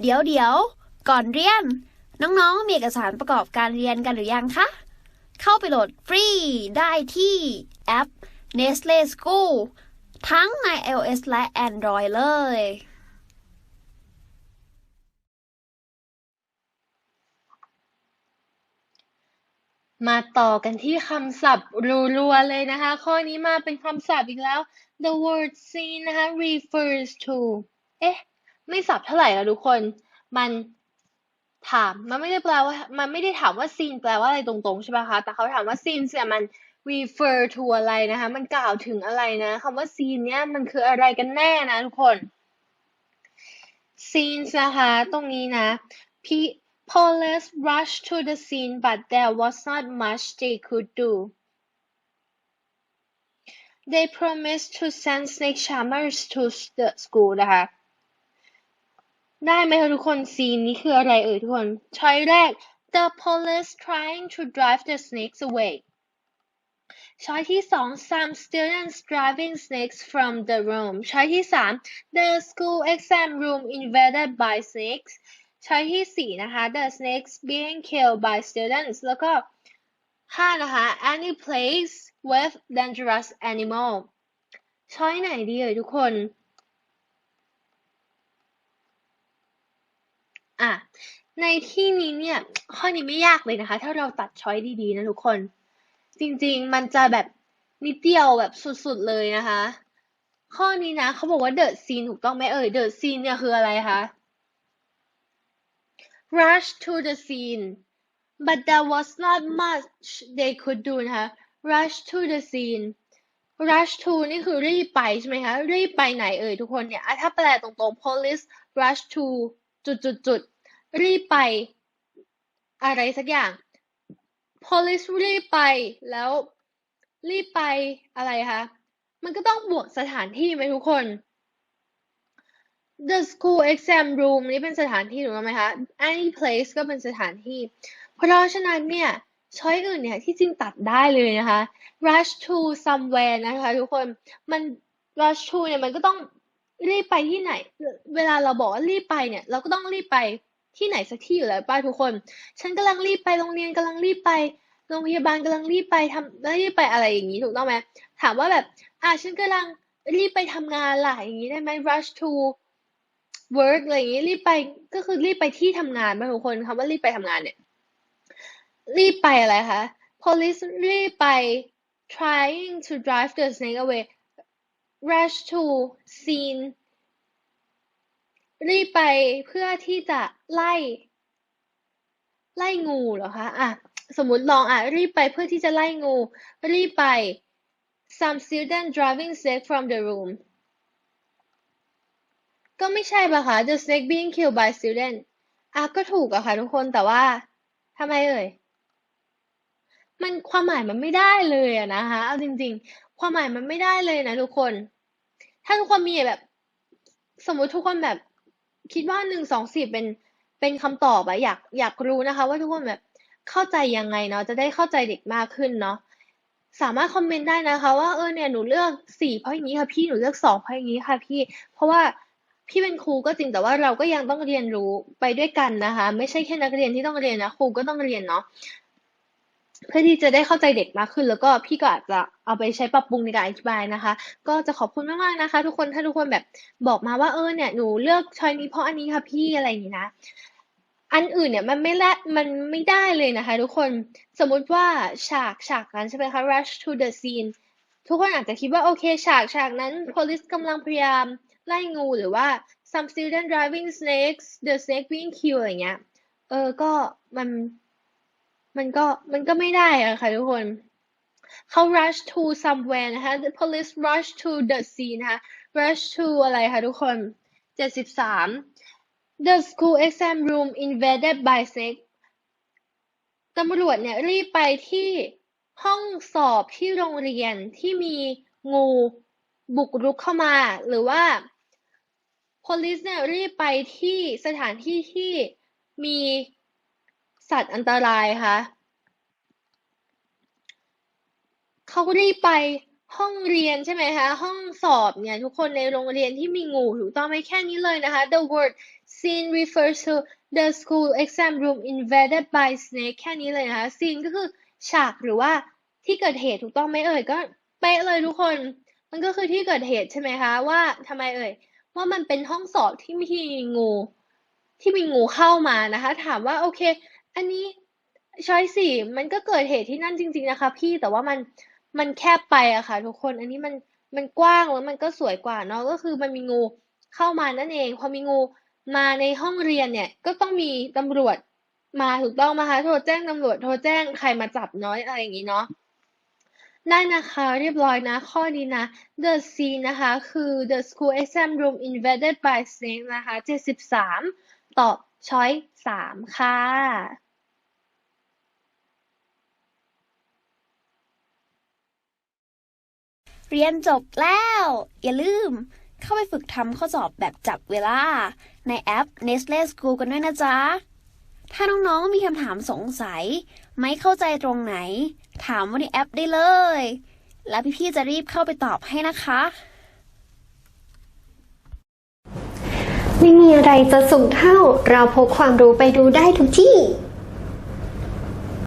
เดี๋ยวเดี๋ยวก่อนเรียน น้องๆ มีเอกสารประกอบการเรียนกันหรือยังคะ เข้าไปโหลดฟรีได้ที่แอป Nestle School ทั้งใน iOS และ Android เลย มาต่อกันที่คำศัพท์รัวๆเลยนะคะ ข้อนี้มาเป็นคำศัพท์อีกแล้ว the word seen นะคะ refers to เอ๊ะ ไม่สับเท่าไหร่อะทุกคน มันถาม มันไม่ได้แปลว่า มันไม่ได้ถามว่า seen แปลว่าอะไรตรงๆใช่ไหมคะ แต่เขาถามว่า seen เนี่ยมัน refer to อะไรนะคะ มันกล่าวถึงอะไรนะคำว่า seen เนี่ยมันคืออะไรกันแน่นะทุกคน scenes นะคะ ตรงนี้นะ P Police rushed to the scene but there was not much they could do. They promised to send snake charmers to the school นะคะ ได้ไหมคะทุกคน ซีนนี้คืออะไรเอ่ยทุกคน ช้อยแรก the police trying to drive the snakes away ช้อยที่สอง some students driving snakes from the room ช้อยที่สาม the school exam room invaded by snakes ช้อยที่สี่นะคะ the snakes being killed by students แล้วก็ห้านะคะ any place with dangerous animal ช้อยไหนดีเอ่ยทุกคน อะ ในที่นี้เนี่ยข้อนี้ไม่ยากเลยนะคะ ถ้าเราตัดช้อยดีๆนะทุกคน จริงๆมันจะแบบนิดเดียวแบบสุดๆเลยนะคะ ข้อนี้นะเขาบอกว่า the scene ถูกต้องไหมเอ่ย the scene เนี่ยคืออะไรคะ rush to the scene but there was not much they could do นะคะ rush to the scene rush to นี่คือรีบไปใช่ไหมคะ รีบไปไหนเอ่ยทุกคนเนี่ย ถ้าแปลตรงๆ police rush to จุดจุดจุดรีบไป อะไรสักอย่าง police รีบไปแล้วรีบไปอะไรคะมันก็ต้องบวกสถานที่ไหมทุกคน the school exam room นี่เป็นสถานที่ถูกไหมคะ any place ก็เป็นสถานที่ เพราะฉะนั้นเนี่ยช้อยอื่นเนี่ยที่จริงตัดได้เลยนะคะ rush to somewhere นะคะทุกคน มัน rush to เนี่ยมันก็ต้อง รีบไปที่ไหน เวลาเราบอกว่ารีบไปเนี่ย เราก็ต้องรีบไปที่ไหนสักที่อยู่แล้วป้าทุกคน ฉันกำลังรีบไปโรงเรียนกำลังรีบไปโรงพยาบาลกำลังรีบไปทำรีบไปอะไรอย่างนี้ถูกต้องไหมถามว่าแบบ อะฉันกำลังรีบไปทำงานล่ะอย่างนี้ได้ไหม rush to work อะไรอย่างนี้รีบไปก็คือรีบไปที่ทำงานป่ะทุกคนคำว่ารีบไปทำงานเนี่ย รีบไปอะไรคะ police รีบไป trying to drive the snake away rush to scene รีบไปเพื่อที่จะไล่ ไล่งูเหรอคะอะสมมติลองอะรีบไปเพื่อที่จะไล่งู รีบไป some student driving snake from the room ก็ไม่ใช่ปะคะ the snake being killed by student อะก็ถูกอะค่ะทุกคนแต่ว่าทำไมเอ่ย มันความหมายมันไม่ได้เลยอะนะคะเอาจริง ๆ ความหมายมันไม่ได้เลยนะทุกคน ถ้าทุกคนมีแบบ สมมุติทุกคนแบบ คิดว่าหนึ่งสองสี่เป็นเป็นคำตอบอะอยากอยากรู้นะคะ ว่าทุกคนแบบเข้าใจยังไงเนาะจะได้เข้าใจเด็กมากขึ้นเนาะสามารถคอมเมนต์ได้นะคะ ว่าเออเนี่ยหนูเลือกสี่เพราะอย่างนี้ค่ะพี่หนูเลือกสองเพราะอย่างนี้ค่ะพี่ เพราะว่าพี่เป็นครูก็จริงแต่ว่าเราก็ยังต้องเรียนรู้ไปด้วยกันนะคะ ไม่ใช่แค่นักเรียนที่ต้องเรียนนะครูก็ต้องเรียนเนาะ เพื่อที่จะได้เข้าใจเด็กมากขึ้น แล้วก็พี่ก็อาจจะเอาไปใช้ปรับปรุงในการอธิบายนะคะ ก็จะขอบคุณมากๆนะคะ ทุกคนถ้าทุกคนแบบบอกมาว่าเออเนี่ยหนูเลือกชอยนี้เพราะอันนี้ค่ะพี่อะไรอย่างนี้นะอันอื่นเนี่ยมันไม่ละมันไม่ได้เลยนะคะทุกคนสมมุติว่าฉากฉากนั้นใช่ไหมคะ rush to the scene ทุกคนอาจจะคิดว่าโอเคฉากฉากนั้น police กำลังพยายามไล่งูหรือว่า some student driving snakes the snake being killed อะไรเงี้ยเออก็มัน มันก็มันก็ไม่ได้อะค่ะทุกคนเขา rush to somewhere นะคะ the police rush to the scene นะคะ rush to อะไรคะทุกคนเจ็ดสิบสาม the school exam room invaded by snake ตำรวจเนี่ยรีบไปที่ห้องสอบที่โรงเรียนที่มีงูบุกรุกเข้ามา หรือว่า police เนี่ยรีบไปที่สถานที่ที่มี สัตว์อันตรายค่ะเขารีบไปห้องเรียนใช่ไหมคะ ห้องสอบเนี่ยทุกคนในโรงเรียนที่มีงูถูกต้องไหมแค่นี้เลยนะคะ the word scene refers to the school exam room invaded by snake แค่นี้เลยนะคะ scene ก็คือฉากหรือว่าที่เกิดเหตุถูกต้องไหมเอ่ยก็เป๊ะเลยทุกคน มันก็คือที่เกิดเหตุใช่ไหมคะ ว่าทำไมเอ่ย ว่ามันเป็นห้องสอบที่มีงู ที่มีงูเข้ามานะคะ ถามว่าโอเค อันนี้ช้อยสี่มันก็เกิดเหตุที่นั่นจริง ๆนะคะ พี่แต่ว่ามันมันแคบไปอะค่ะ ทุกคนอันนี้มันมันกว้างแล้วมันก็สวยกว่าเนาะก็คือมันมีงูเข้ามานั่นเอง พอมีงูมาในห้องเรียนเนี่ยก็ต้องมีตำรวจมาถูกต้องไหมคะโทรแจ้งตำรวจโทรแจ้งใครมาจับน้อยอะไรอย่างนี้เนาะได้นะคะเรียบร้อยนะ ข้อนี้นะ the scene นะคะ คือ the school exam room invaded by snake นะคะ 73 ตอบ choice 3ค่ะ เรียนจบแล้ว อย่าลืม เข้าไปฝึกทำข้อสอบแบบจับเวลา ในแอป Nestle School กันด้วยนะจ๊ะ ถ้าน้องๆมีคำถามสงสัย ไม่เข้าใจตรงไหน ถามว่าในแอปได้เลย แล้วพี่ๆจะรีบเข้าไปตอบให้นะคะไม่มีอะไรจะสูงเท่า เราพกความรู้ไปดูได้ทุกที่